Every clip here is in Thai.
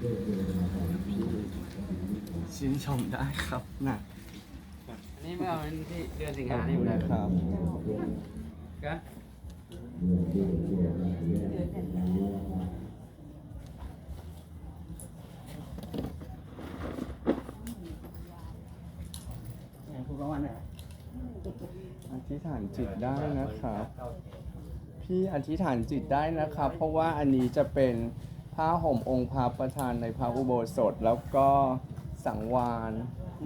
ชื่นชมได้ครับนะอันนี้เมื่อวันที่เดือนสิงหานี่นะนะครับก็คุณประวันไหนอธิษฐานจิตได้นะครับ พี่อธิษฐานจิตได้นะครับ เพราะว่าอันนี้จะเป็น ผ้าห่มองค์พระประธานในพระอุโบสถ แล้วก็สังวาน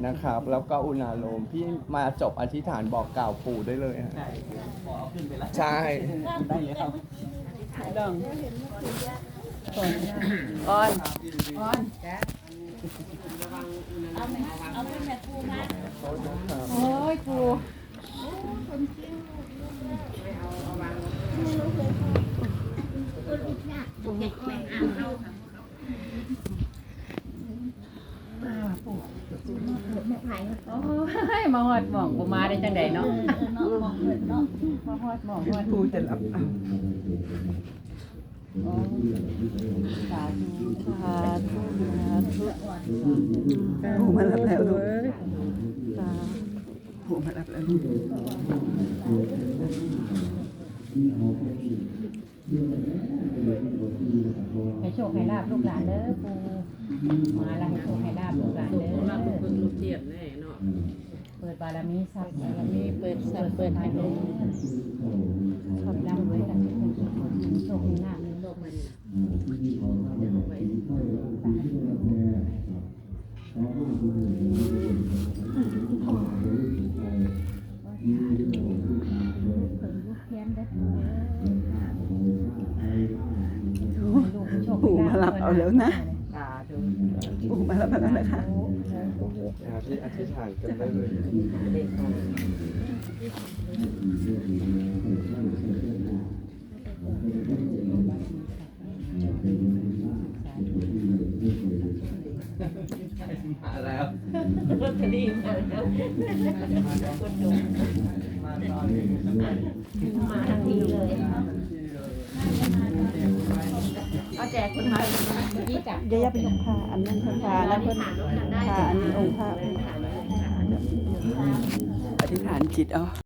นะครับ แล้วก็อุณาโลมพี่มาจบอธิษฐานบอกกล่าวปู่ได้เลยฮะได้ขอเอาขึ้นไปแล้วใช่ ได้เลยครับดองอ่อนอ่อนโอ้ยครู โอ้ยมาหอดหมองกูมาได้จังใดเนาะมาหอดหมองหอดปู่จะรับโอ้สาธุสาธุสาธุผู้มารับแล้วลูกสาผู้มารับแล้วลูกให้ โชคให้ลาบลูกหลานเด้อปูมาแล้วให้โชคให้ลาบลูกหลานเด้อเราเพิ่งลูกเทียนแน่เนาะเปิดบารมีทรัพย์บารมีเปิดสับเปิดทาทางงเด้เดิอนขอบร่ำรวยกันทุกคนโชคให้ลาบ โลกมัน ผู้มา รับเอาแล้วนะสาธุผู้มารับแล้วนะคะที่อธิษฐานกันได้เลยมาแล้วรถคดีมาแล้วคนดูมาตอนนี้มาทันทีเลยเอา แจกคนมาเมื่อกี้จับเดี๋ยวอย่าไปยกพาอันนั้นผ้าผ้าแล้วเพิ่นพาอันนี้องค์พระอธิษฐานจิตเอา